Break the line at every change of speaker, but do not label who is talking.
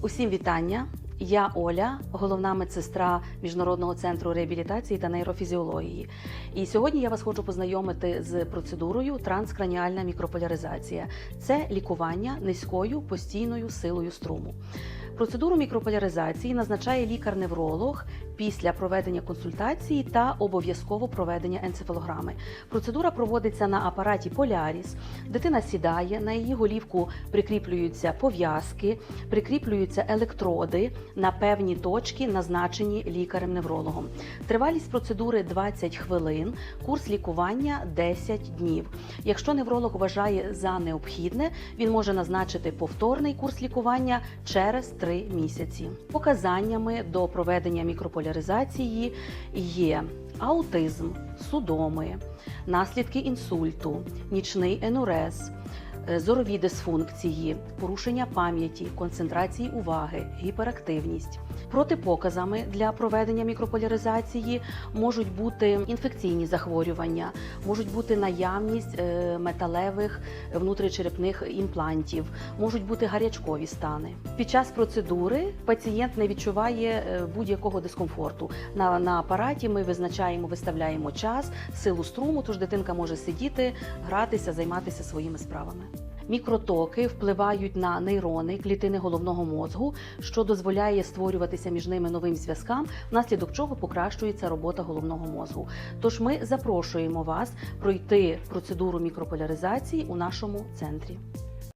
Усім вітання. Я Оля, головна медсестра Міжнародного центру реабілітації та нейрофізіології. І сьогодні я вас хочу познайомити з процедурою транскраніальна мікрополяризація. Це лікування низькою постійною силою струму. Процедуру мікрополяризації назначає лікар-невролог після проведення консультації та обов'язково проведення енцефалограми. Процедура проводиться на апараті Поляріс. Дитина сідає, на її голівку прикріплюються пов'язки, прикріплюються електроди на певні точки, назначені лікарем-неврологом. Тривалість процедури 20 хвилин, курс лікування 10 днів. Якщо невролог вважає за необхідне, він може назначити повторний курс лікування через 3 місяці. Показаннями до проведення мікрополяризації є аутизм, судоми, наслідки інсульту, нічний енурез, зорові дисфункції, порушення пам'яті, концентрації уваги, гіперактивність. Протипоказами для проведення мікрополяризації можуть бути інфекційні захворювання, можуть бути наявність е, металевих внутрічерепних імплантів, можуть бути гарячкові стани. Під час процедури пацієнт не відчуває е, будь-якого дискомфорту. На, на апараті ми визначаємо, виставляємо час, силу струму, тож дитинка може сидіти, гратися, займатися своїми справами. Мікротоки впливають на нейрони клітини головного мозку, що дозволяє створюватися між ними новим зв'язкам, внаслідок чого покращується робота головного мозку. Тож ми запрошуємо вас пройти процедуру мікрополяризації у нашому центрі.